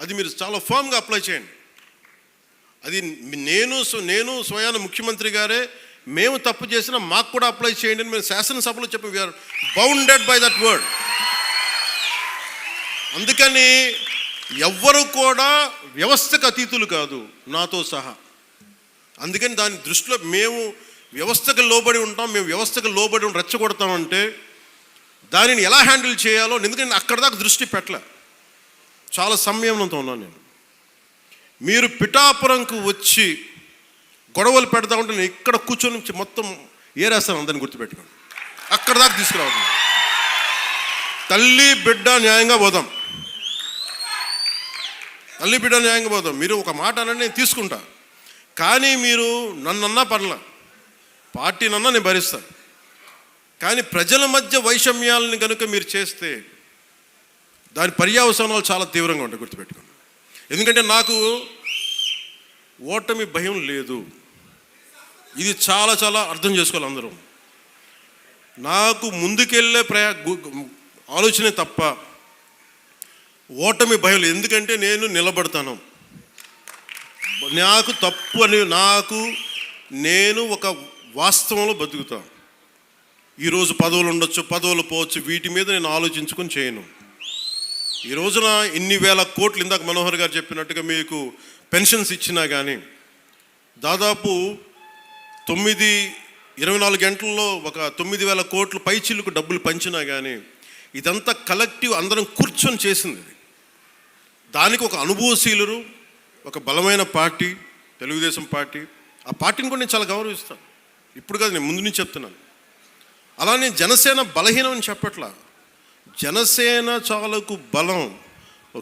అది మీరు చాలా ఫామ్గా అప్లై చేయండి. అది నేను నేను స్వయాన ముఖ్యమంత్రి గారే మేము తప్పు చేసినా మాకు కూడా అప్లై చేయండి అని మేము శాసనసభలో చెప్పి. We are bounded by that word అందుకని ఎవ్వరు కూడా వ్యవస్థకు అతీతులు కాదు నాతో సహా. అందుకని దాని దృష్టిలో మేము వ్యవస్థకు లోబడి ఉంటాం మేము వ్యవస్థకు లోబడి ఉండి రెచ్చగొడతామంటే దానిని ఎలా హ్యాండిల్ చేయాలో ఎందుకంటే అక్కడ దాకా దృష్టి పెట్టలే. చాలా సంయమనంతో ఉన్నాను నేను. మీరు పిఠాపురంకు వచ్చి గొడవలు పెడతా ఉంటే నేను ఇక్కడ కూర్చొని మొత్తం ఏరేస్తాను అందరిని గుర్తుపెట్టుకోండి. అక్కడ దాకా తీసుకురావద్దు. తల్లి బిడ్డ న్యాయంగా పోదాం. తల్లి బిడ్డ న్యాయంగా పోదాం. మీరు ఒక మాట అనండి నేను తీసుకుంటా. కానీ మీరు నన్నన్నా పర్ల. పార్టీనన్నా నేను భరిస్తాను. కానీ ప్రజల మధ్య వైషమ్యాలని కనుక మీరు చేస్తే దాని పర్యావసానాలు చాలా తీవ్రంగా ఉంటాయి గుర్తుపెట్టుకోండి. ఎందుకంటే నాకు ఓటమి భయం లేదు. ఇది చాలా చాలా అర్థం చేసుకోవాలి అందరూ. నాకు ముందుకెళ్ళే ప్రయా ఆలోచనే తప్ప ఓటమి భయం లేదు. ఎందుకంటే నేను నిలబడతాను. నాకు తప్పు అని నాకు నేను ఒక వాస్తవంలో బతుకుతాను ఈరోజు పదవులు ఉండొచ్చు పదవులు పోవచ్చు వీటి మీద నేను ఆలోచించుకొని చేయను. ఈ రోజున ఇన్ని వేల కోట్లు ఇందాక మనోహర్ గారు చెప్పినట్టుగా మీకు పెన్షన్స్ ఇచ్చినా కానీ దాదాపు తొమ్మిది ఇరవై నాలుగు గంటల్లో ఒక తొమ్మిది వేల కోట్లు పైచిల్లుకు డబ్బులు పంచినా కానీ ఇదంతా కలెక్టివ్ అందరం కూర్చొని చేసింది దానికి ఒక అనుభవశీలురు ఒక బలమైన పార్టీ తెలుగుదేశం పార్టీ ఆ పార్టీని కూడా నేను చాలా గౌరవిస్తాను. ఇప్పుడు కాదు నేను ముందు నుంచి చెప్తున్నాను. అలానే జనసేన బలహీనం అని చెప్పట్లా జనసేన చాలకు బలం.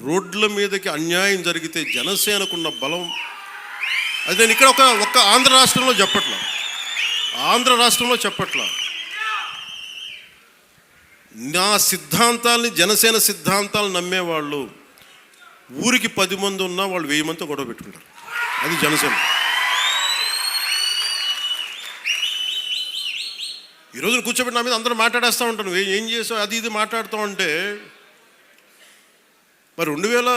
రోడ్ల మీదకి అన్యాయం జరిగితే జనసేనకున్న బలం. అది నేను ఇక్కడ ఒక ఒక్క ఆంధ్ర రాష్ట్రంలో చెప్పట్లా. ఆంధ్ర రాష్ట్రంలో చెప్పట్లా. నా సిద్ధాంతాల్ని జనసేన సిద్ధాంతాలు నమ్మేవాళ్ళు ఊరికి పది మంది ఉన్నా వాళ్ళు వెయ్యి మందితో గొడవ పెట్టుకుంటారు. అది జనసేన. ఈ రోజున కూర్చోబెట్టి నా మీద అందరూ మాట్లాడేస్తూ ఉంటాను ఏం చేసావు? అది ఇది మాట్లాడుతూ ఉంటే మరి రెండు వేల